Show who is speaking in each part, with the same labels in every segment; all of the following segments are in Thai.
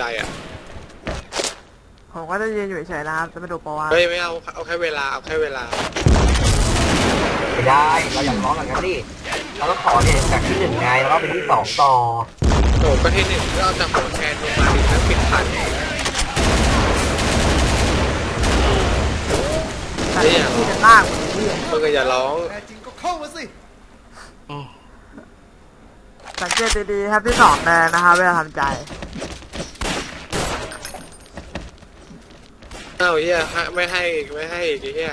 Speaker 1: ใจอะ
Speaker 2: ผมก็จะยืนอยู่เฉยๆนะครับจะไปดูโปรว่า
Speaker 1: เฮ้ยไม่เอาเอาแค่เวลาเอาแค่เวลา
Speaker 3: ไม่ได้เราอยากร้องแบบนั้นดิเราต้องขอเนี่ยจากที่หนึ่งไงแล้วก็เป็นที่สองต่อ
Speaker 1: โอ้ก็ที่หนึ่งก็เอาจากหัวแคนลงมาดิแล้วปิดพัน
Speaker 2: แต่
Speaker 1: เนี่ย
Speaker 2: ที่จะลากผมที่
Speaker 1: มึงก็อย่าร้อง
Speaker 4: แน่จริงก็เข้ามาสิ
Speaker 2: สังเกตดีๆครับที่สองแดงนะครับเวลาทำใจ
Speaker 1: เอ้าเฮียให้ไม่ให้อีกไม่ให้อีกไอ้เฮีย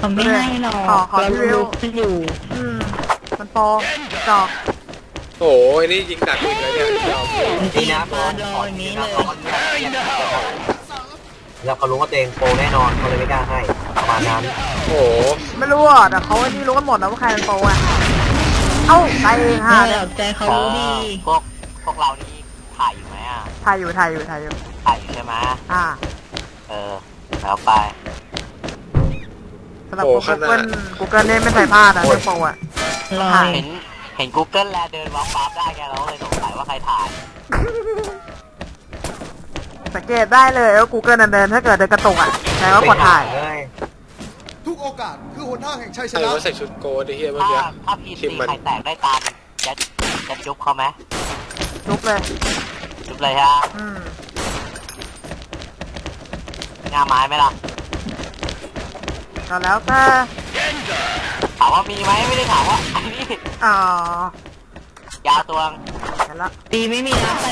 Speaker 5: ผมไม่ให้หรอก
Speaker 2: ขอขอ
Speaker 5: เรา
Speaker 2: รีวิว
Speaker 5: รู้กันอยู่
Speaker 2: อืมมันโปรจอก
Speaker 1: โอ้ยนี่ยิงดักอีกแล้วเนี่ยยอม
Speaker 3: นี่นะ
Speaker 5: เปิดรออย่างนี้เลย
Speaker 3: แล้วเขารู้ว่าตัวเองโปรแน่นอนเขาเลยไม่กล้าให้ประมาณนั้น
Speaker 1: โอ้
Speaker 2: ไม่รู้อะแต่เขาไอ้นี่รู้กันหมดนะว่าใครเป็นโปรอะ เอ้าตายเองฮะ
Speaker 5: ไม่หรอกใจเขารู้ดี
Speaker 3: พวกพวกเรานี่ถ่ายอยู่ไหมอะ
Speaker 2: ถ่ายอยู่ถ่ายอยู่ถ่ายอยู่
Speaker 3: ถ่ายอยู่ใช่ไหม
Speaker 2: อ่า
Speaker 3: เออแล้วไป
Speaker 2: สำหรับ Google Google เนี่ยไม่ใส่พลาดนะเรื่องโปรอะ
Speaker 5: ลอ
Speaker 2: ถ่าย
Speaker 5: ย
Speaker 3: เห็นเห็น Google แลเดินวับวับได้แกเราก็เลยสงสัยว่าใครถ่าย
Speaker 2: สังเกตได้เลยว่า Google เดินๆถ้าเกิดเดินกระตุกอะแสดงว่ากดถ่าย
Speaker 3: เลย
Speaker 4: ทุกโอกาสคือหนทางแห่งชัยช
Speaker 1: ใส่
Speaker 4: นะ
Speaker 1: ว่าใส่ชุดโกดไอ้เฮียเมื่อ
Speaker 3: ถ้า
Speaker 1: กี้
Speaker 3: ถ้าพี
Speaker 1: ที
Speaker 3: ซี
Speaker 1: มมัน
Speaker 3: ใครแตกได้ตามจะจะจุ๊บเขาไหม
Speaker 2: ลุกเลย
Speaker 3: จุ๊บเลยฮะ
Speaker 2: อืม
Speaker 3: งาไม้ไหมล่ะ
Speaker 2: ก็แล้วแต่
Speaker 3: ถามว่ามีไหมไม่ได้ถามว่าไอ้นี่
Speaker 2: อ๋อยา
Speaker 3: วตัวง
Speaker 2: เห็นละ
Speaker 5: ตีไม่มีแล้วไป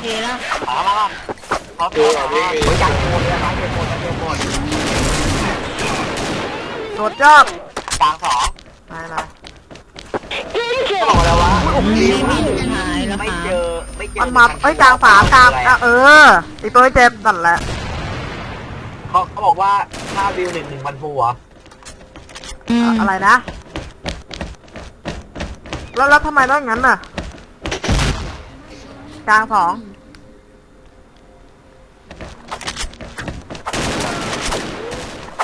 Speaker 5: เทแล้ว
Speaker 3: ถามมาบ้างเขา
Speaker 1: ดูอะวิ่งมี
Speaker 3: โอ้ยอยากโดนเลยนะครับเก็บหมดเก็บหมด
Speaker 2: โดดยอด
Speaker 3: กลางสอง
Speaker 2: ไม่ไม่
Speaker 3: ก็บอกแล้วว่า
Speaker 5: ไม่มีสุดท้ายแล้ว
Speaker 3: ไม่
Speaker 5: ค่ะ
Speaker 3: เจอไม่เจอ
Speaker 2: มันมาเอ้ยกลางฝากลางอะเอออีกตัวไอ้เจ็บนั่นแหละ
Speaker 3: เขาเขาบอกว่าค่าวิวหนึ่งหนึ่งพันฟูเหรอ
Speaker 5: อืม
Speaker 2: อะไรนะ แล้วแล้วทำไมต้องอย่างนั้นน่ะ กลางสอง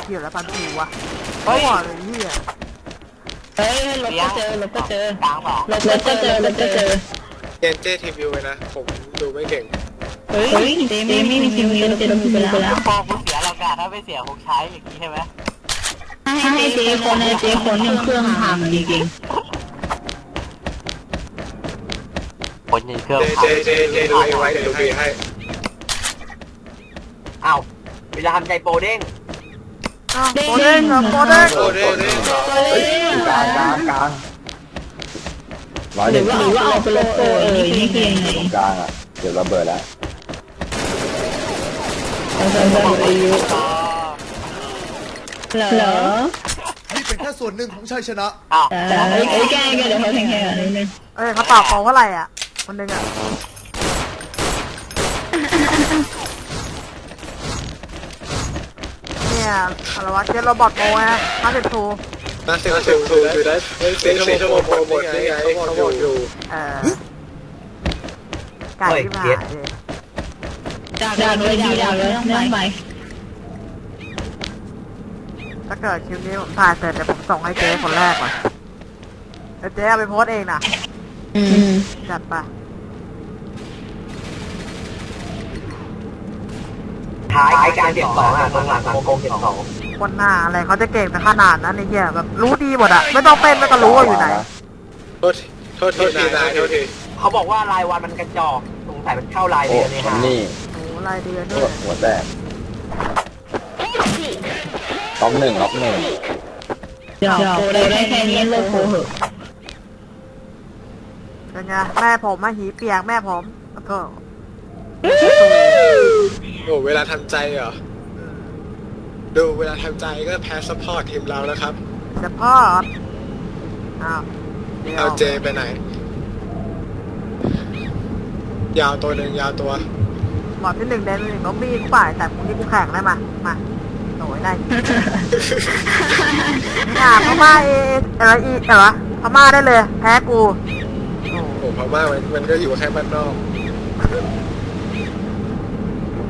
Speaker 2: เกี่ยวแล้วปันผูวะ
Speaker 3: เฮ้ย
Speaker 2: หัวเลยเหี้ย
Speaker 5: เฮ้ยรถก็เจอรถก็เจอก
Speaker 3: ลางสอง
Speaker 5: รถก็เจอรถก็เจอ
Speaker 1: เจนเจทีวิวไปนะ ผมดูไม่เก่ง
Speaker 5: เฮ้ยเจไม่มีทีวีเจโดนทีวีไปแล้ว
Speaker 3: พอคุณเสีย เรากะถ้าไม่เสียคงใช้อย่างนี้ใช่ไหม
Speaker 5: ถ้าให้เจคนในเจคนหนึ่งเครื่องพังจริง
Speaker 3: คนยิงเครื่อง
Speaker 1: เจเจเจเจดูเอไว้เดี๋ยวดูบีให้
Speaker 3: อ้าวเวลาทำใจโปรเด้ง
Speaker 2: อ้าวโคเด้งเหรอโคเด้ง
Speaker 1: โอ้เด้เด้
Speaker 6: กลางกลางกลางร้อย
Speaker 5: ห
Speaker 6: ห
Speaker 5: รื
Speaker 6: นึ่
Speaker 5: องว่าหรือว่าเอาไปโลโก้เออนี่คือยังไง
Speaker 6: ตรงกลางอะเดี๋ยวระเบิดแล้ว
Speaker 5: เราจะบอกอายุเหรอ
Speaker 4: นี่เป็นแค่ส่วนหนึ่งของชัยชนะ
Speaker 3: อ้าว
Speaker 5: แต่เอ้ยแกแกเดี๋ยวเขาแข่งแข่งนิดนึง
Speaker 2: เอ้ยเขาตอบของเท่าไหร่อะคนหนึ่งอะเนี่ยอะไรวะเจนโรบอทโมฮะห้าสิบทู
Speaker 1: น่าสิบทูอยู่ได้เป็นชั่วโมงชั่วโมงโปรโมทนี่ไงเขาบอกอยู่
Speaker 2: เออไก่ที่มา เลย
Speaker 5: จากดาวเลยดีดาวเลยเนื่องไป
Speaker 2: ถ้าเกิดคลิปนี้ผมถ่ายเสร็จเดี๋ยวผมส่งให้เจ๊คนแรกก่อนเดี๋ยวเจ๊เอาไปโพสต์เองนะ
Speaker 5: อืม
Speaker 2: จัดไป
Speaker 3: ท้ายการเก็บสองอะตรงหลังโกงเก็บสอง
Speaker 2: คนหน้าอะไรเขาจะเก่งแต่ขนาดนั้นไอ้เหี้ยแบบรู้ดีหมดอะไม่ต้องเป็นไม่ต้องรู้ว่าอยู่ไหน
Speaker 1: โทษโทษทีนายโทษที
Speaker 3: เขาบอกว่ารายวันมันกระจอกสงสัยมันเข้าราย
Speaker 6: โอ้
Speaker 3: เดือนนี่
Speaker 6: มัน
Speaker 3: ฮะ
Speaker 6: นี่
Speaker 2: โอ้ รายเดือน
Speaker 6: โอ้
Speaker 2: ด้วย
Speaker 6: หัวแตกล็อกหนึ่งล็อกหนึ่ง
Speaker 5: เดี๋ยวโปรได้แค่นี้โลโก้เหอะ
Speaker 2: เป็นไงแม่ผมมาหีเปียกแม่ผมขอโทษ
Speaker 1: โอ้เวลาทำใจเหรอ ดูเวลาทำใจก็แพ้ซัพพอร์ตทีมเราแล้วครับ
Speaker 2: จะพอดอ้าวเดี๋ยว
Speaker 1: เอาเจไปไหน ยาวตัวหนึ่งยาวตัว
Speaker 2: บอดที่หนึ่งแดนหนึ่งก็มีกูป่ายแต่พรุ่งนี้กูแข่งได้มามาโอ้ยได้อ่าพม่าเอเอออีเออพม่าได้เลย แพ้กูโอ้
Speaker 1: โอ้พม่ามันมันก็อยู่แค่บ้านนอก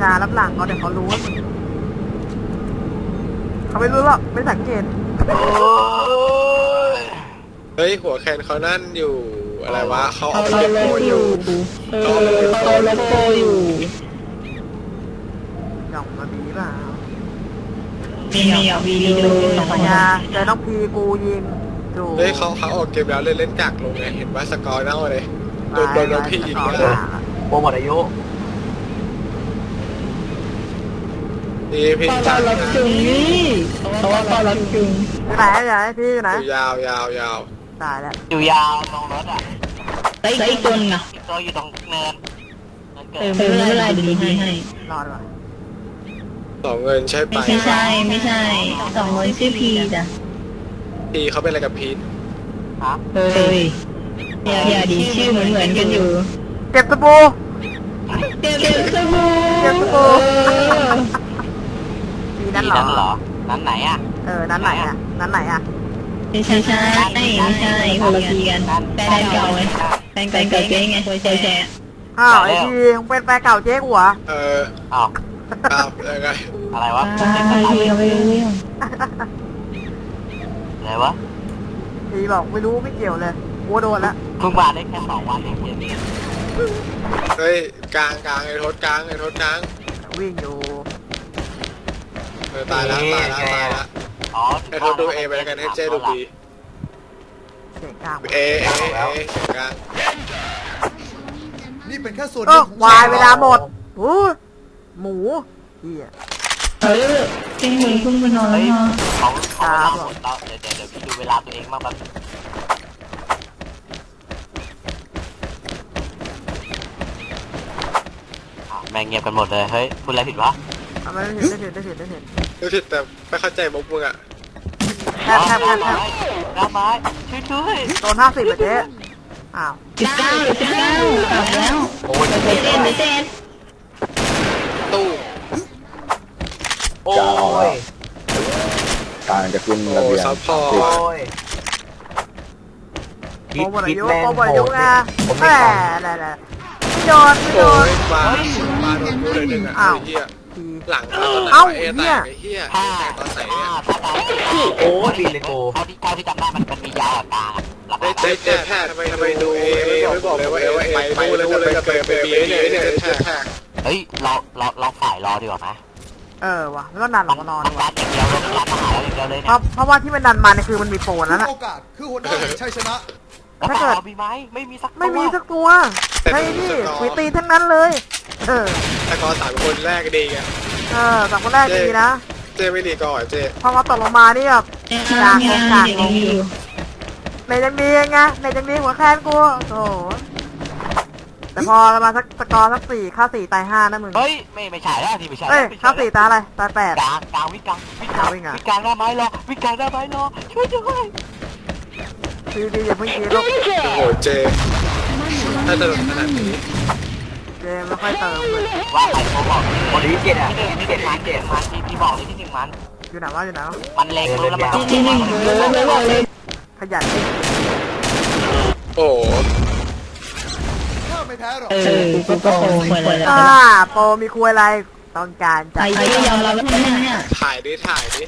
Speaker 2: งานรับหลังเขาเดี๋ยวเขารู้ว่ามึงเขาไม่รู้หรอกไม่สังเกต
Speaker 3: โอ้ย
Speaker 1: เฮ้ยหัวแคนเขานั่นอยู่อะไรวะเขา
Speaker 5: เขา
Speaker 1: เอา
Speaker 5: ลบอยู่เออเขาลบโปอยู่
Speaker 2: หย่องมาบีเป ล่า
Speaker 5: มีมีอะวีดีโอ
Speaker 2: สองพยาเจอน้องพีกูยิงดู
Speaker 1: เฮ้ยเขาเขาออกเกมแล้วเล่นเล่นกากลงไงเห็นว่าสกอร์เน่าเลยโดนโดนโดนพี่ยิง
Speaker 2: ไป
Speaker 1: เลย
Speaker 3: โปรหมดอายุ
Speaker 1: นี่พี่
Speaker 5: เขา
Speaker 1: จัง
Speaker 5: ลบจุงนี่เขาว่าเขาลบจุง
Speaker 2: อยู่ไหนอยู่ไหนพี่อยู่ไหน
Speaker 1: ยาวยาวยาว
Speaker 2: ตายแล้ว
Speaker 3: อยู่ยาวตรงรถอะ
Speaker 5: ไอ้ไอ้จนอะ
Speaker 3: ตัวอยู่ตรงเนินเนินเกิ
Speaker 5: เอ
Speaker 3: ด
Speaker 5: อไม่เป็นไรเดี๋ยวดีให้
Speaker 2: รอดว่ะ
Speaker 1: สองเงินใช่ไป
Speaker 5: ไม่ใช่ไม่ใช่สองคนชื่อพีจ้ะ
Speaker 1: พี่เขาเป็นอะไรกับพีท
Speaker 3: ฮะ
Speaker 5: เฮ้ยอย่าอย่าดีชื่อเหมือนเหมือนกันอยู่
Speaker 2: เก็บสบู่
Speaker 5: เก็บเก็บสบู่
Speaker 2: เก็บสบู่ปีนั้นเหรอ
Speaker 3: นั้นไหนอะ
Speaker 2: เออนั้นไหนอะนั้นไหนอะ
Speaker 5: ไม่ใช่ใช่ไม่ใช่คนละทีกันแฟนเก่าไงแฟนเก่าเจ๊ไงเคยแชร์
Speaker 2: อ้าวไอทีมึงเป็นแฟนเก่าเจ๊กูเหรอ
Speaker 1: เออ
Speaker 3: อ้าว
Speaker 1: อ้าวยังไง
Speaker 3: อะไรวะ
Speaker 5: ไม่เรื่องไม่เรื่อง
Speaker 3: อะไรวะ
Speaker 2: ทีบอกไม่รู้ไม่เกี่ยวเลยกูโดนแล้ว
Speaker 3: เพิ่งมาได้แค่สองวันเองเกมนี้
Speaker 1: เฮ้ยกลางกลางไอ้ทศกลางไอ้ทศกลาง
Speaker 2: วิ่งอยู่
Speaker 1: เออตายแล้วตายแล้วตายแล้ว
Speaker 3: อ๋อ
Speaker 1: ไอ้ทศดูเอไปแล้วกันให้เจดูบี
Speaker 2: เสียงกลาง
Speaker 1: เอเอเอเสียงกลาง
Speaker 4: นี่เป็นแค่ส่วนห
Speaker 2: เอ
Speaker 4: นึ่
Speaker 2: อง
Speaker 4: ของ
Speaker 2: วา
Speaker 4: ชั
Speaker 2: ย
Speaker 4: ยช
Speaker 2: เว
Speaker 4: นะ
Speaker 2: ลาหมดโอ้ย หมูเหี้ย
Speaker 5: เออเจ๊งมึงเพิ่งไปนอนแล้วเนาะ
Speaker 3: เขาเขาเวลาหมดแล้วเดี๋ยวเดี๋ยวเดี๋ยวพี่ดูเวลาตัวเองบ้างแบบอ้าวแม่งเงียบกันหมดเลยเฮ้ยพูดอะไรผิดวะ
Speaker 2: เอาไม่ได้ผิดได้ผิดได้ผิดได้ผิด
Speaker 1: รู้สึกแต่ไม่เข้าใจมุกมึงอะ
Speaker 2: แทบแทบแทบแทบ
Speaker 3: น้ำไม้ช่วยด้วย
Speaker 2: โดนห้าสิบอะเจ๊อ้าว
Speaker 5: สิบเก้าสิบเก้ากลับแล้ว
Speaker 3: โอ้ย
Speaker 5: เดี๋ยวเต้นเดี๋ยวเต้น
Speaker 1: ตู้
Speaker 3: โอ้ ย
Speaker 6: กลางจะขึ้น
Speaker 1: โอ้
Speaker 6: ระเบียง
Speaker 1: ซัพพอ
Speaker 3: โอ้
Speaker 1: ร์ต
Speaker 3: ย
Speaker 2: โปรหมดอายุโปรหมดอายุไง
Speaker 3: ผม
Speaker 2: แหม
Speaker 3: ไม่
Speaker 2: แหละไม่โดนไม่โด
Speaker 1: โอ้
Speaker 2: น
Speaker 1: ยมามาโดนกูเลยหนึ่งอะ
Speaker 2: อ้าว
Speaker 1: ไอ้เหี้ย
Speaker 2: ที
Speaker 1: หลังตอนไหน
Speaker 2: เอ้าวะ
Speaker 1: เอ
Speaker 2: เนี่
Speaker 1: แต
Speaker 2: ย
Speaker 1: กไอ้เหี้ย
Speaker 3: ถ้า
Speaker 1: แตกตอนไหนเนี่ย
Speaker 3: ถ้าตายโอ้ยบินเลยกูเท่าที่เท่าที่จำได้มันมันมียาวกลางรับ
Speaker 1: เจ๊เจ๊แพทย์ทำไมทำไมดูเอไม่บอกเลยว่าเอว่าเอไปนู่นเลยจะไปไปบีเนี่ยเนี่ยเจ๊แพทย์
Speaker 3: เฮ้ยเราเราเราฝ่ายรอดีกว่าไหม
Speaker 2: เออว่ะแล้วก็ดันออกมานอน
Speaker 3: มัน
Speaker 2: ว่ะ
Speaker 3: รัดอย่างเดียวเลยรัดมาหาเราอย่างเดียวเลย
Speaker 2: เพ
Speaker 3: เนี่ย
Speaker 2: ราะเพราะว่าที่มันดันมาเนี่ยคือมันมีโปร
Speaker 4: ทุ
Speaker 2: นั้น
Speaker 4: ก
Speaker 2: อะ
Speaker 4: โอกาสคือหัวหน้าแห่งชัยชนะ
Speaker 3: แล้ว
Speaker 2: ถ้า
Speaker 3: ฝ่าย
Speaker 2: เกิด
Speaker 3: เรามีไหมไม่มีสักตัว
Speaker 2: ไม่มีสักตัวไอ้นี่คุยตีทั้งนั้นเลย เออ
Speaker 1: แต่กอสามคนแรกดีไง
Speaker 2: เออสองคนแรกดีนะ
Speaker 1: เจ๊ไม่ดีก่อนเจ๊
Speaker 2: พอมาตกลงมานี่แบบ
Speaker 5: งานงานเดี๋ยวอยู่
Speaker 2: ในยังดีไงในยังดีหัวแคนกูโอ้โห แต่พอเรามาสักสกอร์สักสี่ค่าสี่ตายห้านะมึง
Speaker 3: เฮ้ยไม่ไม่ใช่แล้วนี่ไม่ใช่
Speaker 2: เอ้ยค่าสี่ตายอะไรตายแปด
Speaker 3: กลางกลางวิ่งกลางวิ่งกลาง
Speaker 2: วิ่งอะ
Speaker 3: วิ่งกลางหน้าไม้รอวิ่งกลางหน้าไม้รอช่วยด้วย
Speaker 2: ดีดีอย่าเพิ่งคิดลูก
Speaker 1: โอ้โหเจ๊ถ้าจะโดนขนาดนี้
Speaker 2: เจมไม่ค่อยเติมเลย
Speaker 3: ว่าใครเขาบอกคนที่เจ็ดอะที่หนึ่งที่เจ็ดมันเจ็ดมันที่พี่บอกเลยที่หนึ่งมัน
Speaker 2: อยู่ไหนวะอยู่ไหนวะ
Speaker 3: มันเล็งมือแล้วมัน
Speaker 5: ที่หนึ่งเลยเลยบอกเลย
Speaker 2: ขยันเล่น
Speaker 1: โอ้โห
Speaker 4: ถ้าไม่ แพ้หรอก
Speaker 5: เออกูก็โกงเหมือนเลย
Speaker 2: อ่าโปรมีคุยอะไรต้องการจั
Speaker 5: ไอ้
Speaker 2: ด
Speaker 5: ที่ยอมรับแล้วเนี่ย
Speaker 1: ถ่ายดิถ่ายดิ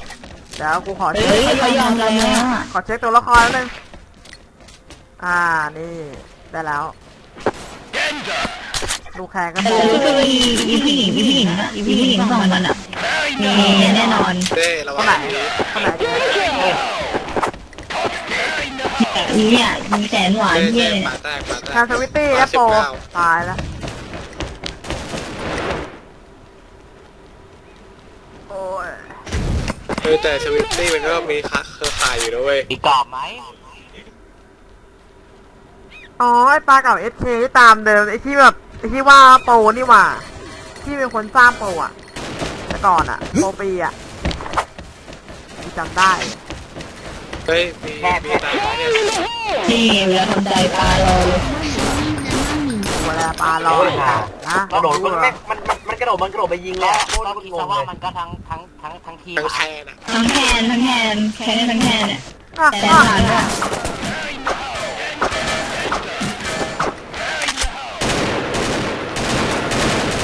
Speaker 2: เดี๋ยวกูขอ
Speaker 5: เฮ้
Speaker 2: เช็ค
Speaker 5: ยเขายอมรับแล้ว
Speaker 2: ขอเช็คตัวละครนิดนึงอ่านี่ได้แล้วดูแข่งกัน
Speaker 5: แต่
Speaker 2: ดู
Speaker 5: รู้สึกว่าอีอีผู้หญิงอีผู้หญิงอะอีผู้หญิงสองมันอะมีแน่นอน
Speaker 1: เจ๊ระ
Speaker 2: ค
Speaker 1: วั
Speaker 2: น
Speaker 1: ง
Speaker 2: ไหน
Speaker 1: ดี
Speaker 2: คนไหนเจ๊
Speaker 5: อีเนี่ยมีแสนหวาน
Speaker 1: เจ๊
Speaker 5: เย่
Speaker 1: เจ๊ปาแตกปาแตก
Speaker 2: ทางสวิตตี้และโปร
Speaker 1: สิบเก้า
Speaker 2: ตายแล้วโอ้ย
Speaker 1: เออแต่สวิตตี้มันก็มีค่าเครือข่ายอยู่นะเว้ย
Speaker 3: อีกกรอบไหม
Speaker 2: อ๋อไอปลาเก่าเอสเคที่ตามเดิมไอที่แบบไอที่ว่าโปรนี่หว่า ที่เป็นคนสร้างโปรอะแต่ก่อนอะโปรปีอะที่จำได้
Speaker 1: เฮ้ยมีมีตายเนี่ย
Speaker 5: นี่เวลาทำใจปลารอเลย
Speaker 2: เวลาปลาลอยนะ
Speaker 3: กระโดด
Speaker 2: รู้
Speaker 3: มัน
Speaker 2: เหรอ
Speaker 3: มันมันมันกระโดดมันกระโดดไปยิงแล้วก็คิดซะว่ามันก็ทั้งทั้งทั้งทั้งทีม
Speaker 1: ทั้งแคนอะ
Speaker 5: ทั้งแทนทั้งแทนแค่นี้ทั้งแทนเนี่ย
Speaker 2: อะ
Speaker 5: แสน
Speaker 2: อะ
Speaker 5: หวานอะ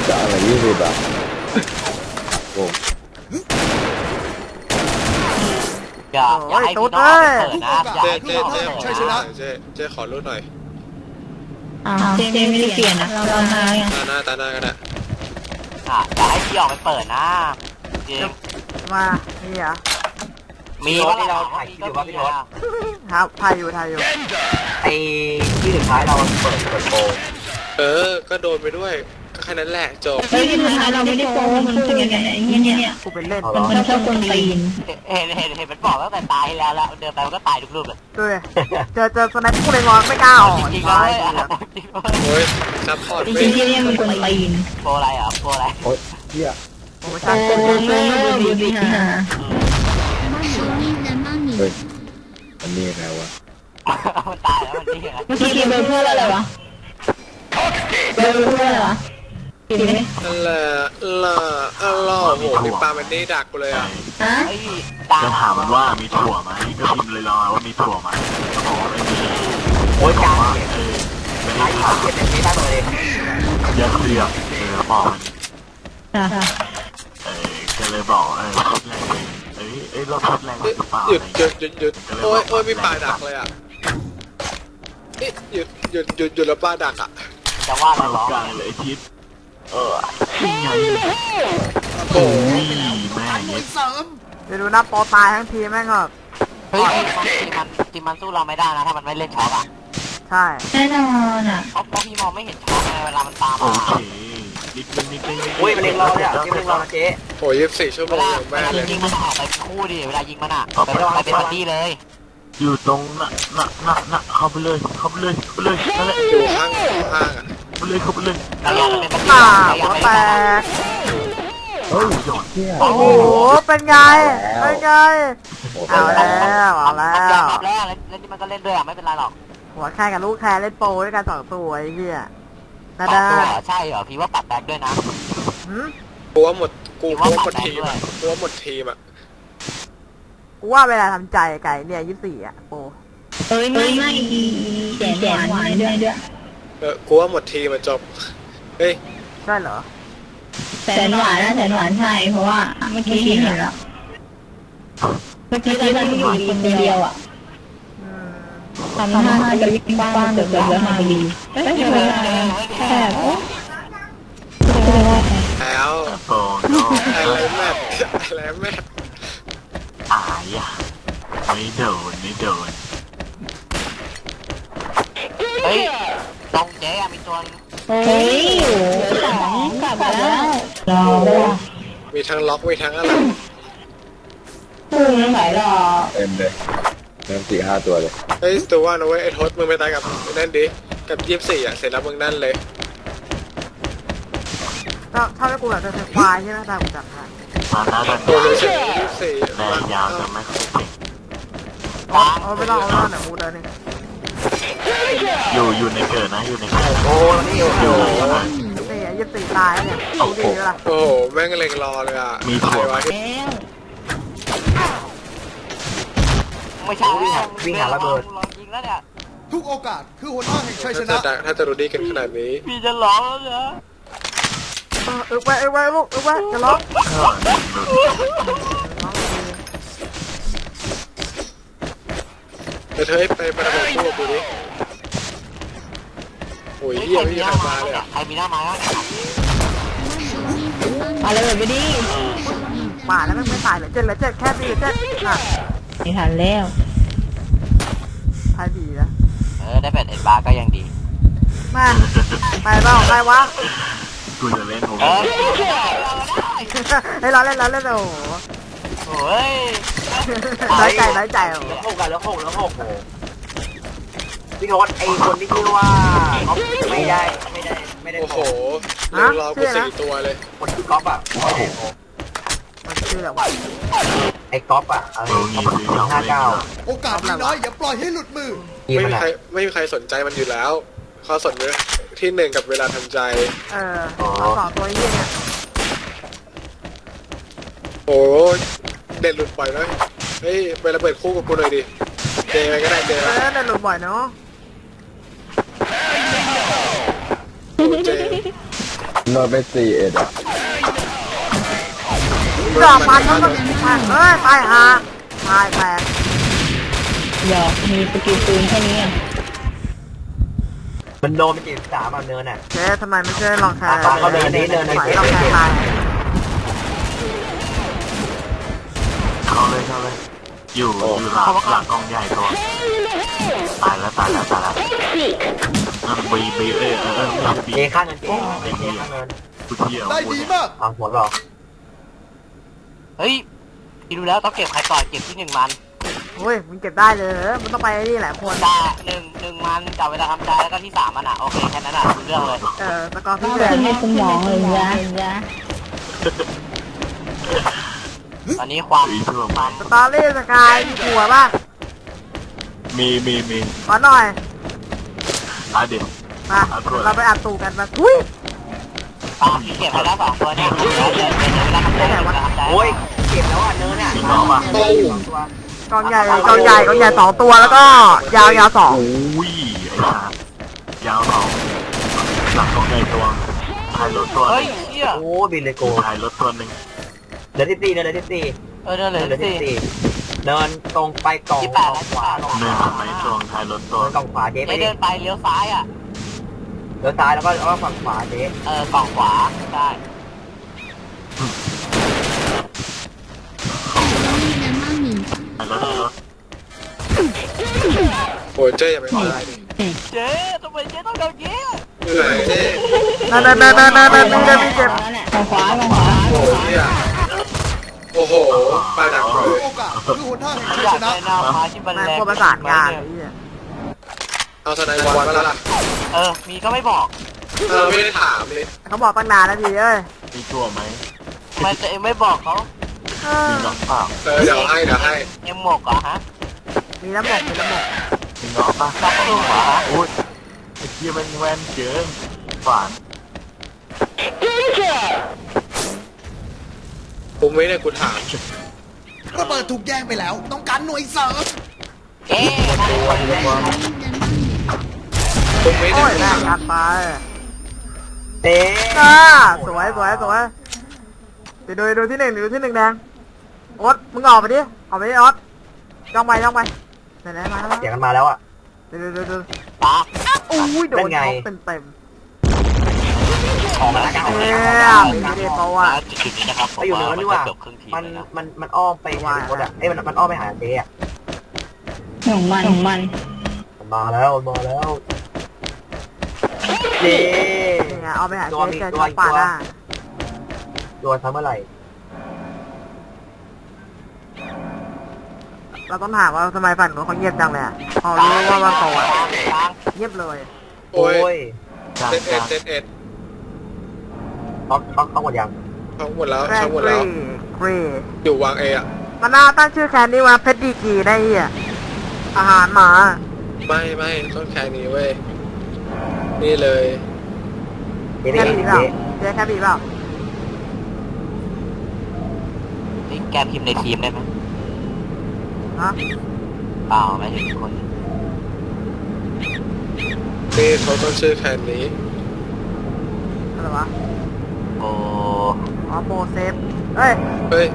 Speaker 6: จะอะไรยี่สิบอะโอ้
Speaker 3: อย่าอย่าให้พี่น้องเปิด
Speaker 4: ทุก
Speaker 3: นะ
Speaker 4: โอกาส
Speaker 3: อย่า
Speaker 1: เจ๊
Speaker 3: ให้
Speaker 1: เจ๊
Speaker 3: พี่น้อง
Speaker 1: เจ๊
Speaker 3: เปิด
Speaker 1: ขอ
Speaker 3: นะ
Speaker 1: เจ๊เจ๊ขอรู้หน่อย
Speaker 5: อ้าวเจมไม่ได้เปลี่ยนนะเราเรามาไง
Speaker 1: ตาหน้าตาหน้ากันอะ
Speaker 7: อะอยากให้พี่ออกไปเปิดนะจริง
Speaker 2: มานี่เหรอ
Speaker 7: มี
Speaker 3: พี่
Speaker 7: ก็
Speaker 3: โทษ
Speaker 7: เรา
Speaker 3: ที่เราถ่ายคลิปอยู่ว่าพี่โทษ
Speaker 2: ครับถ่ายอยู่ถ่ายอยู่
Speaker 3: ไอ้ที่สุดท้ายเราเปิดเปิดโปร
Speaker 1: เออ ก็โดนไปด้วยก็แค่นั้นแหละจบ
Speaker 5: เฮ้ยที่สุดท้ายเราไม่ได้โปรมันเป็นยังไงไอ้เนี่ยเนี่ย
Speaker 2: กูเป็นเล่น
Speaker 5: มันมันชอบกวนตีน
Speaker 7: เห็นเห็นเห็นมันบอกตั้งแต่ตายแล้วแล้วเดินไปมันก็ตายทุกรูปเลย
Speaker 2: ดูดิเจอเจอสไนป์กูเลยงอนไม่กล้าออก
Speaker 7: จริงๆ
Speaker 2: ตาย
Speaker 7: เลย
Speaker 2: เลย
Speaker 7: จริง
Speaker 1: โอ้ยซัพพอร์ต
Speaker 5: จ
Speaker 1: เว้
Speaker 5: ริ
Speaker 1: ย
Speaker 5: งๆที่เนี่ยมันกวนตีน
Speaker 7: โปรอะไรอะโปรอะไร
Speaker 6: โอ๊ยเฮีย
Speaker 2: โอ้ย
Speaker 5: โอ้
Speaker 2: ช่าง
Speaker 5: ย
Speaker 2: กู
Speaker 5: ไม่ไม่ดูดีฮะ
Speaker 6: เฮ้ยมันนี่ไงวะ
Speaker 7: มันตายแล้วมันนี่ไง
Speaker 5: เมื่อกี้เบอร์เพื่ออะไรวะเบอร์เพื่ออะไรวะ ผิดไหม
Speaker 1: นั่นแหละล่ะอัลล่อโหมีปลามันนี่ดักกูเลยอะ
Speaker 5: ฮะ
Speaker 7: เฮ้ยตาย
Speaker 8: จะถามมันว่ามีถั่วไหมก็พิมพ์เลยลอยว่ามีถั่วไหมก็บอกว่าไม่มี
Speaker 3: โอ้ยการเก็บท้ายขาเก็บอย่างนี้ได้เลย
Speaker 8: อย่าเคลียร์เออบอกมัน
Speaker 5: อะ
Speaker 8: เออก็เลยบอกเออทดแรงเอ้ยเอ้ยเราทดแรงหรือเปล่า
Speaker 1: หยุดหยุดหยุดหยุดโอ้ยโอ้ยมีปลาดักเลยอะเอ๊ะหยุดหยุดหยุดหยุดแล้วปลาดักอะ
Speaker 7: จะว่าเรา
Speaker 8: เรา
Speaker 7: ร้อง
Speaker 8: กลางเลยไอ้ทิศ เออ
Speaker 1: โอ้ย
Speaker 8: แม่เย็ด
Speaker 2: เดี๋ยวดูนะโปรตายทั้งทีแม่งก็
Speaker 7: เฮ้ยทีมันทีมันสู้เราไม่ได้นะถ้ามันไม่เล่นช็อปอะ
Speaker 2: ใช่
Speaker 5: แน่นอนอะ
Speaker 7: เพราะเพราะพี่มองไม่เห็นช็อปไงเวลามันตาม
Speaker 8: โอ
Speaker 7: มา
Speaker 8: เคนิดนึงนิดนึงนิดนึง
Speaker 3: อุ้ยมันเล็งเราเลยอะที่มันเล็งเรานะเจ๊
Speaker 1: โหยี่สิบสี่ชั่วโม
Speaker 7: เว
Speaker 1: ง
Speaker 7: ลาเว
Speaker 1: แม่
Speaker 7: ลา
Speaker 1: เลย
Speaker 7: ยิงมันออกไปเป็นคู่ดิเวลายิงมันอะไปเป็นไปเป็นบัดดี้เลย
Speaker 8: อยู่ตรงน่ะน่ะน่ะน่ะเข้าไปเลยเข้าไปเลยเข้าไปเลยนั่นแหละ
Speaker 1: อยู่ข้างข้างอะ
Speaker 8: ไปเลยเข้าไปเลย
Speaker 7: ป่าพยายา
Speaker 2: หัวแตก
Speaker 8: เฮ้ยหยอด
Speaker 6: เฮีย
Speaker 2: โอ้โหเป็นไงเป็นไงเอาแล้วเอาแล้ว
Speaker 7: แล้วแล้วนี่มันก็เล่นด้วยอะไม่เป็นไรหรอก
Speaker 2: หัวแค่กับลูกแค่เล่นโปรด้วยกันสองตัวไอ้เหี้ย
Speaker 7: ปรั
Speaker 2: นาดา
Speaker 7: ใช่เหรอพี่ว่าปรับแบ็คด้วยนะ
Speaker 1: กูว่าหมดกูว่าหมดทีมอะกูว่าหมดทีมอะ
Speaker 2: กูว่าเวลาทำใจไก่เนี่ยยี่สี่อะโปร
Speaker 5: เอ้ยไม่ไม่แสนหวานหวานด้วยด้วย
Speaker 1: เออกูว่าหมดทีมอะจบ เฮ้ย
Speaker 2: ใช่เหรอ
Speaker 5: แสนหวานนะแสนหวานใช่เพราะว่าเมื่อกี้เห็นแล้วเมื่อกี้ตอนที่อยู่ดีคนเดียวอะ
Speaker 2: อืม
Speaker 5: ทำท่าจะวิ่งบ้านเดือดเดือดมาดีเอ้ยเวลาแค่โอ้จะว่าไง
Speaker 1: แล้ว
Speaker 8: โอ้โน
Speaker 1: อะไรแมทอะไรแมท
Speaker 8: อายอะไม่โดนไม่โดน
Speaker 7: เฮ้ยตรงเจ๊อะมีตัวนึง
Speaker 5: เฮ้ยเหลือสองกลับมาแล้วรอว่า
Speaker 1: มีทั้งล็อกมีทั้งอะไร
Speaker 5: พูดไม่ไหวหรอก
Speaker 6: เต็มเลยเต็มสี่ห้าตัวเลย
Speaker 1: เฮ้ยตัวว่านะเว้ยไอ้ทศมึงไปตายกับนั่นดิกับยี่สิบสี่อะเสร็จแล้วมึงนั่นเลย
Speaker 2: ถ้าถ้าไม่กูแบบจะเป็นควายใช่ไหมตากูจับให้
Speaker 8: มาหน้าดัน
Speaker 1: ตัว
Speaker 8: ยาว
Speaker 1: เลยเฉยยี่สิบสี่
Speaker 8: แรงยาวจะไม่ค่อยเก่ง
Speaker 7: กลาง
Speaker 2: เอาไม่ต้องเอาไม่ต้องเดี๋ยวกูเดินเอง
Speaker 8: อยู่อยู่ในเกิดนะอยู่ในเกิด
Speaker 3: โอ้นี่โอ้โห
Speaker 2: นี่ยี่สี่ตายเนี่ยดูดีเวลา
Speaker 1: โอ้โหแม่งเล็งรอเลยอะใครวะที่
Speaker 5: แล้ว
Speaker 7: ไม่ใช่วิ่งหาระเบิดรอยิงแล้วเนี่ย
Speaker 4: ทุกโอกาสคือหัวหน้าแห่งชัยช
Speaker 1: ถ้า
Speaker 4: นะ
Speaker 1: จะถ้าจะรู้ดีกันขนาดนี้
Speaker 7: พี่จะร้องแล้วเหรอ
Speaker 2: เออเออไว้เออไว้ลูกเออไว้จะร้อง
Speaker 1: เดี๋ยวเธอ ให้ไปประดับคู่กับกูดิโอ้ย
Speaker 7: เฮ้ย
Speaker 1: เหี้ย
Speaker 7: ใคร
Speaker 1: ไม่
Speaker 7: มี
Speaker 1: มี
Speaker 7: ห
Speaker 1: ใคร
Speaker 7: น้า
Speaker 1: มา
Speaker 7: ไม้
Speaker 1: เลย
Speaker 7: เนี่ย
Speaker 1: อะ
Speaker 7: ใครมีหน้าไม้อะ
Speaker 5: เอาเลยไปดิ
Speaker 2: มาแล้วมันไม่ตายเหลือเจ็ดเหลือเจ็ดแค่ปีเหลือเจ็ดน่ะ
Speaker 5: ไม่ทันแล้ว
Speaker 2: ใครผีนะ
Speaker 7: เออได้แปดเอ็ดบาร์ก็ยังดี
Speaker 2: แม่ไปเปล่าใครวะ
Speaker 8: กูจะเล่นโอ้
Speaker 7: เอ
Speaker 8: โห
Speaker 7: อ
Speaker 2: เฮ้ยเราเล่นเราเล่นโอ้โห
Speaker 7: โอ้ย
Speaker 2: น้อยใจน้อยใจโอ้โห
Speaker 3: แล้วหกกันแล้วหกแล้วหกโอ้ พี่โทษไอ้คนที่ชื่อว่าเขาไม่ได้ไม่ได้ไม่ได้
Speaker 1: โอ้
Speaker 3: โท
Speaker 1: โห
Speaker 3: ร
Speaker 1: เล็งรอกูสี่ตัวเลย
Speaker 3: คนชื่อก๊อฟอะไม่ได้โทร
Speaker 2: มันชื่ออะไรวะ
Speaker 3: ไอ้ก๊อฟอะอะไร
Speaker 8: เอองี้ซื้อยาว
Speaker 3: ห้า
Speaker 8: เล่น
Speaker 3: เก้า
Speaker 4: โอกาสมีน้อยอย่าปล่อยให้หลุดมือ
Speaker 3: ทีม
Speaker 1: ไม่
Speaker 3: มัน
Speaker 1: มี
Speaker 3: อะ
Speaker 1: ใครไม่มีใครสนใจมันอยู่แล้วเขาสนที่หนึ่งกับเวลาทำใจ
Speaker 2: เออเอาสองตัวยี่เนี่ย
Speaker 1: โอ้ยเด็ดหลุดปล่อยเลยเฮ้ยไประเบิดคู่กับกูหน่อยดิเจไปก็ได้เจ
Speaker 2: เออเดินหลุดบ่อยเนาะ
Speaker 1: โอ้เจ
Speaker 6: โดนไปสี่เอ็ดอะ
Speaker 2: ดอกมันมันก็แทงเอ้ยตายหาตายแตก
Speaker 5: หยอกมีสกิลปืนแค่นี้อะ
Speaker 3: มันโดนไปจีบสามอะเนินอะ
Speaker 2: เจ๊ทำไมไม่ช่วยลองแคร์
Speaker 3: ปาเขาเดินนี้เดินนี้
Speaker 2: ไหวลองแคร์ตาย
Speaker 8: เข้าเลยเข้าเลยอยู่อยู่หลังหลังกองใหญ่ตัวตายแล้วตายแล้วตายแล้วนั่น บีบีเออเออเออบี
Speaker 3: เจข้างเนินเจเจข้างเนิน
Speaker 8: กูเที่ยว
Speaker 4: ได้ดีมาก
Speaker 3: เอาหัวเรา
Speaker 7: เฮ้ยพี่ดูแล้วต้องเก็บใครก่อนเก็บที่หนึ่งมัน
Speaker 2: โอ้ยมึงเก็บได้เลยมันต้องไปนี่แหละคน
Speaker 7: ได้หนึ่งหนึ่งมันจับเวลาทำใจแล้วก็ที่สามมันอะโอเคแค่นั้นอะรู้เรื่องเลย
Speaker 2: เออสกอร์
Speaker 5: ต้
Speaker 2: พี่
Speaker 5: อง
Speaker 2: เดือน
Speaker 5: ขึ้นในสมองเลยจ้ะจ้ะ
Speaker 7: ตอนนี้ความ
Speaker 8: อีชั่ว
Speaker 7: ความ
Speaker 2: สตอรี่สกายมีผัวป่ะ
Speaker 8: มีมีมี
Speaker 2: ขอหน่อย
Speaker 8: อะเดี๋ยว
Speaker 2: มาเราไปอัดตูกันมาทุย
Speaker 7: ตามที่เก็บไปแล้วสองตัวเนี่ยเดี๋ยวเดี๋ยวเดี๋ยวเวลาทำใจเวลาทำใจ
Speaker 3: โอ้ยเก็บแล้วอะเนินอะ
Speaker 8: มีน้องป่ะ
Speaker 2: กองใหญ่กองใหญ่กองใหญ่สองตัวแล้วก็ยาวยาวสอง
Speaker 8: โอ้ยไอ้ชาดยาวสองหลังกองใหญ่ตัวถ่ายรถตัว
Speaker 7: เฮ้ยเชี่ย
Speaker 3: โอ้บินเลยโก
Speaker 8: ถ่ายรถตัวหนึ่ง
Speaker 3: เดินที่สี่เดินที่สี่
Speaker 7: เออเดินเลย
Speaker 3: เดิน
Speaker 7: สิ
Speaker 3: ที่สี่ เดินตรงไปกล่อง
Speaker 7: ที่แป
Speaker 3: ก
Speaker 7: ด
Speaker 3: ล่องขวา
Speaker 7: แล้ว
Speaker 3: กล่องข
Speaker 8: เนิน
Speaker 3: วา
Speaker 8: ทำไมตรงถ่ายรถตัว
Speaker 3: เดินกล่องขวาเจ๊ไป
Speaker 7: ไม่
Speaker 3: ดิ
Speaker 7: เดินไปเลี้ยวซ้ายอะ
Speaker 3: เดินซ้ายแล้วก็แล้วก็ฝั่งขวาเจ๊
Speaker 7: เออกล่องขวาใช่
Speaker 8: ถ่ายรถถ่ายรถ
Speaker 1: โอ้ยเจ๊อย่าไปว่าอะไรดิ
Speaker 7: เจ๊ทำไมเจ๊ต้องเดินเงี้ย
Speaker 1: เหนื่อยเจ๊
Speaker 2: นั่นนั่นนั่นนั่นนั่นนั่นมีเจ็บมีเจ็บ
Speaker 5: ของขวาของขวา
Speaker 1: โอ้โหเนี่ยโอ้โหปลาดักเล
Speaker 4: ทุ
Speaker 1: ย
Speaker 4: กโอกาสคือหนทางแห่งชัย
Speaker 7: อยาก
Speaker 4: ชนะ
Speaker 7: ได้หน้าฟ้าที่มัน
Speaker 2: แม่ง
Speaker 7: แรง
Speaker 2: พวกประสานงานไอ้เหี้ย
Speaker 1: เอาทนายวันมาละ
Speaker 7: เออ มีก็ไม่บอก
Speaker 1: เออไม่ได้ถามเลย
Speaker 2: เขาบอกตั้งนานแล้วพี่เอ้ย
Speaker 8: มีตัวไหม
Speaker 7: ทำไมตัวเองไม่บอกเขา
Speaker 2: เอ
Speaker 8: มี
Speaker 2: อ
Speaker 8: น้องเปล่า
Speaker 1: เออเดี๋ยวให้เดี๋ยวให้
Speaker 7: ยังหมกเหรอฮะ
Speaker 2: มีน้ำหมกมีน้ำหมก
Speaker 8: มีน้องป่ะ
Speaker 7: ซักตู้เหรอฮะ
Speaker 8: โอ้ยไอ้เหี้ยมันแวนเกินฝาน
Speaker 1: กูไม่ได้กูถาม
Speaker 4: ระเบิดถูกแย่งไปแล้ว ต้องการหน่วยเสริม
Speaker 7: เอ๊ะ
Speaker 3: ตัวเดียว
Speaker 1: กูไม่ได้
Speaker 2: โอ้ย
Speaker 1: กู
Speaker 2: แม่
Speaker 1: ถางม
Speaker 2: กัดไป
Speaker 3: เจ๊
Speaker 2: อ่าสวยสวยสวยเดี๋ยวดูดูที่หนึ่งดูที่หนึ่งแดงโอ๊ตมึงออกไปดิออกไปดิออสย่องไปย่องไปไหนไหนมาแล้ว
Speaker 3: เสียงกันมาแล้วอะ
Speaker 2: ดูดูดูดู
Speaker 7: ปา
Speaker 2: อุ้ยโด
Speaker 3: เป็นนไง
Speaker 2: เต็มเต็ม
Speaker 3: ออกมาแล้วกัน
Speaker 2: เอ้ยมีเดโตอะ
Speaker 7: จุดนี้นะครับ
Speaker 3: ไปอยู่เหนินดีกว่ามันมันมันอ้อมไปหาคนอะเอ้ยมันมันอ้อมไปหาเจ๊อะ
Speaker 5: ของมันของมัน
Speaker 3: มาแล้วมาแล้วเจ๊
Speaker 2: นี่ไงเอาไปหาเจ๊แกชอบป่าหน้า
Speaker 3: โดนทำเมื่อไหร่
Speaker 2: เราต้องถามว่าทำไมฝั่งนู้นเขาเงียบจังเลยอะพอรู้ว่าวันโตอะเงียบเลย
Speaker 1: โอ้ยเจ็ดเอ็ดเจ็ดเอ็ด
Speaker 3: ต้องต้องต้องหมดยัง
Speaker 1: ทั้งหมดแล้ว
Speaker 2: แรก
Speaker 1: ทั้งหมด
Speaker 2: ก
Speaker 1: แล้
Speaker 2: รี
Speaker 1: ว
Speaker 2: กรี
Speaker 1: อยู่วางเออะ
Speaker 2: มันน่าตั้งชื่อแคนนี่ว่าเพชรดีกรีได้เหี้ยอาหารหมา
Speaker 1: ไม่ไม่ต้องแค่นี้เว้ย นี่เลย
Speaker 3: เจ๊
Speaker 2: แค่
Speaker 3: ได้
Speaker 2: บี
Speaker 3: ยิน
Speaker 2: เปล่า
Speaker 3: เจ๊
Speaker 2: เจ๊แค่บีเปล่า
Speaker 7: นี่แกพิมพ์ในทีมได้ไหม
Speaker 2: ฮะ
Speaker 7: เปล่าไม่ถึงคน
Speaker 1: นี่เขาต้องชื่อแคนนี้
Speaker 2: อะไรวะ
Speaker 7: โอ้
Speaker 2: อ๋อโปรเซฟเฮ้ย
Speaker 1: เฮ้ย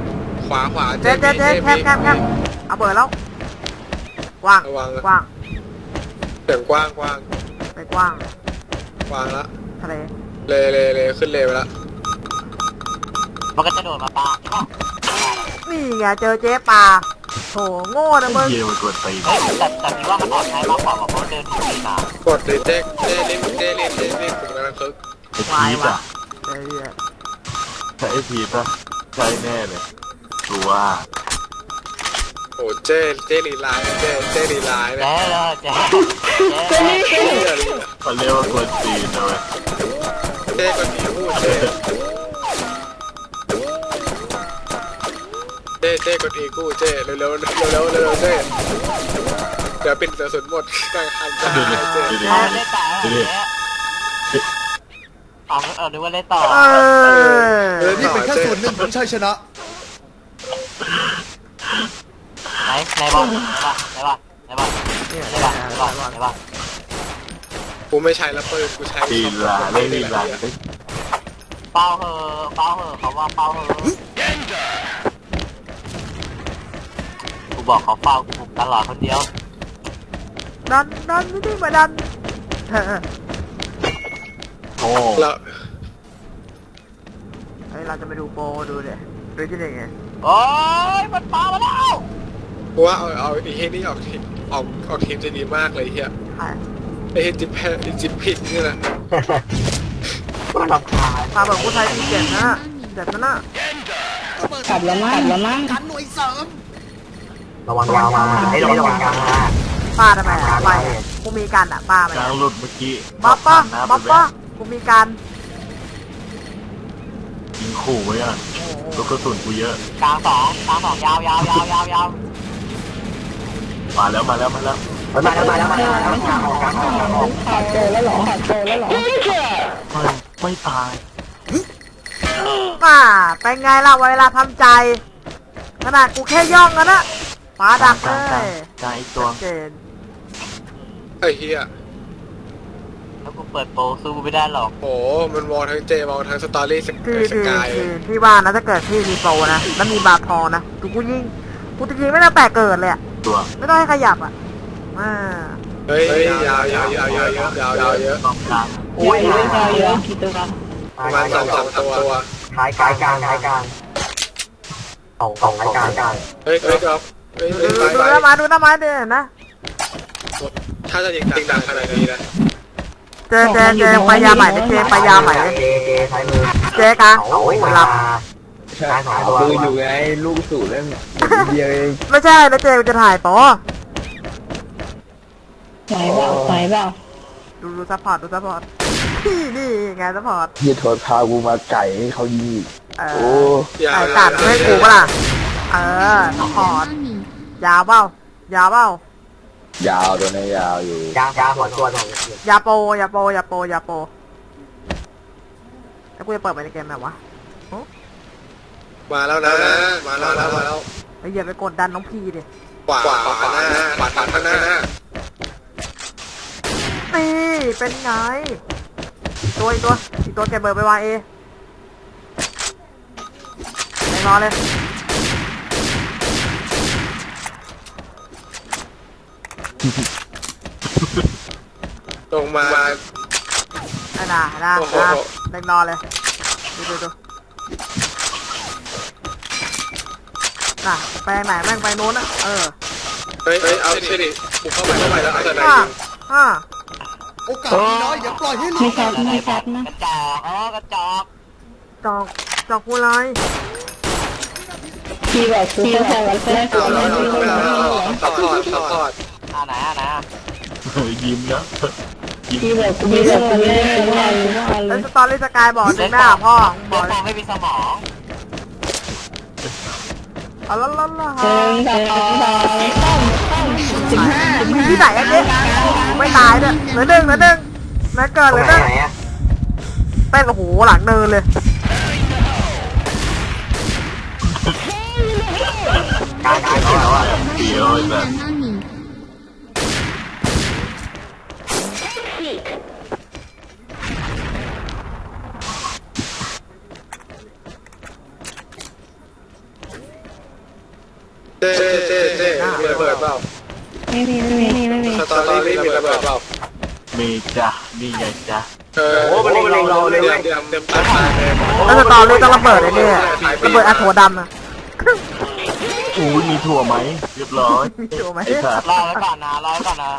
Speaker 1: ขวาขวา
Speaker 2: เจ๊เจ๊เจ๊แคบแคบแคบเอาเปิดแล้ว กว้าง
Speaker 1: ระวัง
Speaker 2: กว้าง
Speaker 1: เสียงกว้างกว้าง
Speaker 2: ไปกว้าง
Speaker 1: กว้างละ
Speaker 2: ทะเล
Speaker 1: เลยเลยเลยขึ้นเลยไปละ
Speaker 7: มันก็จะโดดมาปาใช่ปะ
Speaker 2: นี่ไงเจอเจ๊ปลาโถโง่นะมึง
Speaker 8: เหี้ยมันกดตีน
Speaker 7: เฮ้ยแต่แต่พี่ว่ามันปลอดภัยมากกว่าเพราะมันเดินถึงตีนาก
Speaker 1: ดเลยเจ๊เจ๊ลิ้นเจ๊ลิ้นเจ๊ลิ้นถึงแล้วคึก
Speaker 8: ไอ้พี ทอะ
Speaker 2: เฮ้ย
Speaker 8: ใช่ไอ้พีทอะใช่แน่เลยชัวร์
Speaker 1: โอ้เจ๊เจ๊ลีลายเจ๊เจ๊ลีลายนะ
Speaker 7: เจ๊เลยเจ๊เจ๊
Speaker 1: เจ๊ลีลาย
Speaker 8: เขาเรียกว่ากดตีนนะเว้ย
Speaker 1: เจ๊ก็หนีพูดเจ๊เจ๊เจ๊ก็ดีกู้เจ๊เร็วเร็วเร็วเร็วเร็วเร็วเจ๊เดี๋ยวปิดกระสุนหมดกลางคันจะ
Speaker 8: ดูดิ
Speaker 1: หายเจ๊
Speaker 8: ดูดิ
Speaker 7: เอาเล่นต่ อเหรอเจ๊เอาเอานึกว่าเล่นต่อ
Speaker 2: เออ
Speaker 4: นี่เป็นแค่ส่วนหนึ่งของชัยชนะ
Speaker 7: ไหนไหนบอลไหนบอลไหนบอลไหนบอลไหนบอลไหนบอลไหนบอล
Speaker 1: กูไม่ใช้แล้วปืนกูใช้
Speaker 8: ลีลาเล่นลีลาเล่น
Speaker 7: เป้าเหอะเป้าเหอะเขาว่าเป้าเหอะกูบอกเขาเฝ้ากูตลอดคนเดียว
Speaker 2: ดันดันไม่ได้มาดันเออ
Speaker 8: อ้
Speaker 1: แล้ว
Speaker 2: เฮ้ยเราจะไปดูโปรดูเดี๋ยดูที่ไหนไง
Speaker 7: โอ้ยมันปามาแล้ว
Speaker 1: กูว่าเอาเอาไอ้เฮียนี่ออกทีมออกออกทีมจะดีมากเลยเฮีย
Speaker 2: ใช่
Speaker 1: ไอ้เฮียจิบแพ้จิบผิดนี่แหละ
Speaker 3: ก็ทำคาย
Speaker 2: ปลาแบบผู้ไทยที่เจ็ดนะเจ็ดนะน่ะ
Speaker 4: ระเบิด
Speaker 5: กลับแล้วมั้งกลับแล้วมั้ง
Speaker 4: กันหน่วยเสริม
Speaker 3: ระวังยาวมาไอ้ยระวังกลางมา
Speaker 2: ป้าทำไมอะไปอะกูมีการอะป้าไป
Speaker 8: กลางหลุดเมื่อกี้
Speaker 2: บ๊อบป้า
Speaker 8: ผ่านหน้า
Speaker 2: บ๊อบ
Speaker 8: ไป
Speaker 2: ป้า กูมีการ
Speaker 8: ยิงขู่ไว้อะลูกกระสุนกูเยอะ
Speaker 7: กลางสองกลางสองยาวยาวยาวยาวยาว
Speaker 8: มาแล้วมาแล้วมาแล้ว
Speaker 3: มาแล้วมาแล้วมาแล้วมาแล้วกลางออกกลางออกกลางออก
Speaker 5: ขาดโตแล้วเหรอขาดโตแล้วเหรอ
Speaker 8: ไม่ไม่ตาย
Speaker 2: ป้าเป็นไงล่ะเวลาทำใจ ขนาดกูแค่ย่องกันนะป้าดัก
Speaker 8: ก
Speaker 2: เล
Speaker 8: ลางกลาง
Speaker 2: ย
Speaker 8: กลางอีกตัว
Speaker 2: เจน
Speaker 1: ไอ้เฮีย
Speaker 7: แล้ว กูเปิดโปรสู้กูไม่ได้หรอก
Speaker 1: โอ้มันวอลทั้งเจวอลทั้งสตอรี่ส
Speaker 2: คือ
Speaker 1: ส
Speaker 2: คือกา
Speaker 1: ย
Speaker 2: คือที่ว่านะถ้าเกิดพี่มีโปรนะแล้วมีบาทองนะกูกูยิงกูจะยิงไม่ต้องแตกเกิดเลยอะ
Speaker 8: ตัว
Speaker 2: ไม่ต้องให้ขยับอะอ่า
Speaker 1: เฮ้ยยาวยาวยาวยาวยาวยาวยาวเยอะ
Speaker 8: กองกลาง
Speaker 2: โอ้ย
Speaker 5: เยอะเยอะกี่ตัว
Speaker 1: ประมาณสองสามตัว
Speaker 3: ท้ายกลางกลางท้ายกลางสองสองท้ายกลางกลาง
Speaker 1: เฮ้ยเฮ้ยครับเฮ้ย
Speaker 2: ดู
Speaker 1: เฮ้ย
Speaker 2: ดู
Speaker 1: ไป
Speaker 2: หน้าไม้ดูหน้าไม้เด่นนะ
Speaker 1: ถ้าจะยิงดังขนาดนี้นะ
Speaker 2: เจเจเจพยายามใหม่ดิเจพยายามใหม่ดิ
Speaker 3: เจเจท้ายมือ
Speaker 2: เจคะ
Speaker 3: โอ้ย
Speaker 2: ห
Speaker 3: มา
Speaker 2: ลับ
Speaker 6: ใช่ดูอยู่ไงลูกสูตรเล่นเดียวเอง
Speaker 2: ไม่ใช่แล้วเจจะถ่ายปอ
Speaker 5: ไหวเปล่าไหวเปล่า
Speaker 2: ดูดูซัพพอร์ตดูซัพพอร์ตนี่นี่ไงซัพพอร์ต
Speaker 6: เฮียโทษพากูมาไก่ให้เขายิงอีก
Speaker 2: เอ
Speaker 6: โอ้
Speaker 2: อไก่กัดให้กูปะล่ะเออซัพพอร์ตยาวเปล่ายาวเปล่า ยา
Speaker 6: วตัวนี้ยาวอยู่
Speaker 3: กลางกลางหัวตัวหน่อย
Speaker 2: อย่าโปอย่าโปอย่าโปอย่าโปแล้วกูจะเปิดไปในเกมแบบวะ
Speaker 1: มาแล้วนะ มาแล้วมาแล้ว
Speaker 2: ไอ้เหี้ยไปกดดันน้องพีดิ
Speaker 1: ขวาขวาหน้าขวาข้างหน้า
Speaker 2: นี่เป็นไงอีกตัวอีกตัวอีกตัวเก็บเบอร์ไปวางเอไปรอเลย
Speaker 1: ลงมา
Speaker 2: ไอ้น่าน่า
Speaker 1: โอ้โห
Speaker 2: น่าเล็งนอนเลยดูดูดูน่ะไปไหนแม่งไปโน้นอะเออ
Speaker 1: เฮ้ยเฮ้ยเอาสิดิกูเข้าไปเข้าไปแล้วเอาแต่ไหน
Speaker 2: อ่าอ่า
Speaker 4: โอกาสมีน้อยอย่าปล่อยให้หลุ
Speaker 5: ไม่
Speaker 4: ด
Speaker 5: ชัดไม่ชัดนะ
Speaker 7: กระจอกอ๋อกระจอก
Speaker 2: จอกจอกกูไร
Speaker 5: พี่บอกคือแค่วันแรก
Speaker 1: เอาแล้วเอาแล้วเอาแล้วซัพพอร์ตซัพพอร์ต
Speaker 8: เฮ้ยยิ้มนะยิ้ม
Speaker 5: พี่บอกพี่บอกคือแรกว่าว่าเล
Speaker 2: แล้ว
Speaker 5: ย
Speaker 2: สตอรี่สกายบอกดึงหน้าพ่อมึงบอ
Speaker 7: อกง
Speaker 2: เลย
Speaker 7: ไม่มีสมอง
Speaker 2: เอาละละละ
Speaker 5: หนึ่งสองสามสิบห้าสิบห้า
Speaker 2: ที่ไหนอะเจ๊ไม่ตายเนี่ยเหลือหนึ่งเหลือหนึ่งแม่เกิดเหลือ
Speaker 3: หนึ่
Speaker 2: ง
Speaker 3: ไหนอะ
Speaker 2: เต้นโอ้โหหลังเนินเลย
Speaker 3: กลางกลางแล้วอะ
Speaker 8: เดียวแบบ
Speaker 1: เจ๊เจ๊เจ๊ มีระเบิดเปล่า
Speaker 5: ไม่มีไม่มีไม่มี
Speaker 1: สตอรี่มีระเบิดเปล่า
Speaker 8: มีจ้ะนี่ไงจ้ะ
Speaker 1: เออโอ้มันเล็งเราเลยเดี๋ยวเต็มตาตายเลย
Speaker 2: แล้วสตอรี่ต้องระเบิดไอ้เนี่ยระเบิดอะโถดำอะ
Speaker 8: อู้ยมีถั่วไหมเรียบร้อย
Speaker 2: มีถูกไหม
Speaker 8: ไอ้สัตว์
Speaker 7: รอไว้ก่อนนะรอไว้ก่อนนะ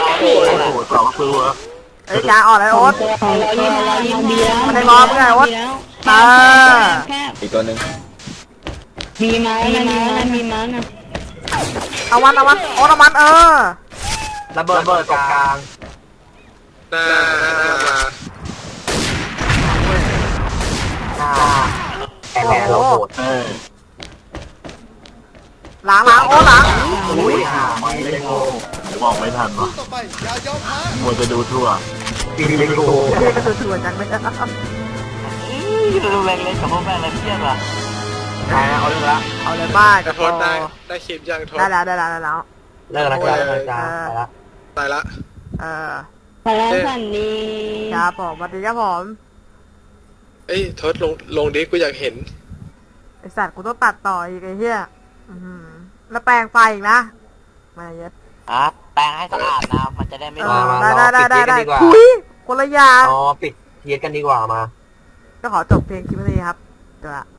Speaker 7: รอ
Speaker 8: โอ้
Speaker 7: ไว้ก่อนนะ
Speaker 8: โหสองตัว
Speaker 2: ไอ้ยาอ่อนไอ้โอ๊ต
Speaker 5: ของเรายิงเรายิงดีแล้ว
Speaker 2: มันได้รอมึงไงวะ
Speaker 5: แคบแคบ
Speaker 6: อีกตัวหนึ่ง
Speaker 5: มีเมาส์นะมีเมาส์นะมีเมาส์นะ
Speaker 2: เอาวันเอาวันโอ๊ตเอามันเออ
Speaker 3: ระเบิดระเบิดตรงกลาง
Speaker 1: หน้าหน้ามา
Speaker 3: หน้าแอนแอนเราโหด
Speaker 8: เออ
Speaker 2: หลังหลังโอ๊ตหลัง
Speaker 3: อุ้ยห่า
Speaker 8: ไม่ได้โง่บอกไม่ทันวะ
Speaker 4: ต่อไปอย่ายอมแพ้
Speaker 8: มัวจะดูทั่ว
Speaker 3: ปีนเป็นกู
Speaker 2: เท่ก็คือถั่วจังเลย
Speaker 7: อื้อดูเล็กๆกับพวกแม่งเลยเทีย บอะ
Speaker 3: ใช่เอาเรื่องละ
Speaker 2: เอาเลยบ้า
Speaker 1: แต่ทนได้ได้คลิปยังทน
Speaker 2: ได้แล้วได้แล้วได้แล้ว
Speaker 3: เลิกแล้วกันเลิกจ้าไปละ
Speaker 1: ตายละ
Speaker 2: เออ
Speaker 5: พลังสันดี
Speaker 2: ครับผมสวัสดีครับผม
Speaker 1: เอ้ยทศลงลงดิกูอยากเห็น
Speaker 2: ไอสัตว์กูต้องตัดต่ออีกไอ้เหี้ยอื้อหือแล้วแปลงไฟอีกนะมาเย็ด
Speaker 7: อะแปรงให้สะอาดนะมันจะได้ไม่
Speaker 2: เอ
Speaker 7: ร้อ
Speaker 2: อนได้ได้ได้ได้ได้
Speaker 3: ปิดเกมกันดีกว่า
Speaker 2: คุยคนละอย่าง
Speaker 3: อ๋อปิดเทียสกันดีกว่ามา
Speaker 2: ก็ขอจบเพลงคลิปนี้ครับจบละ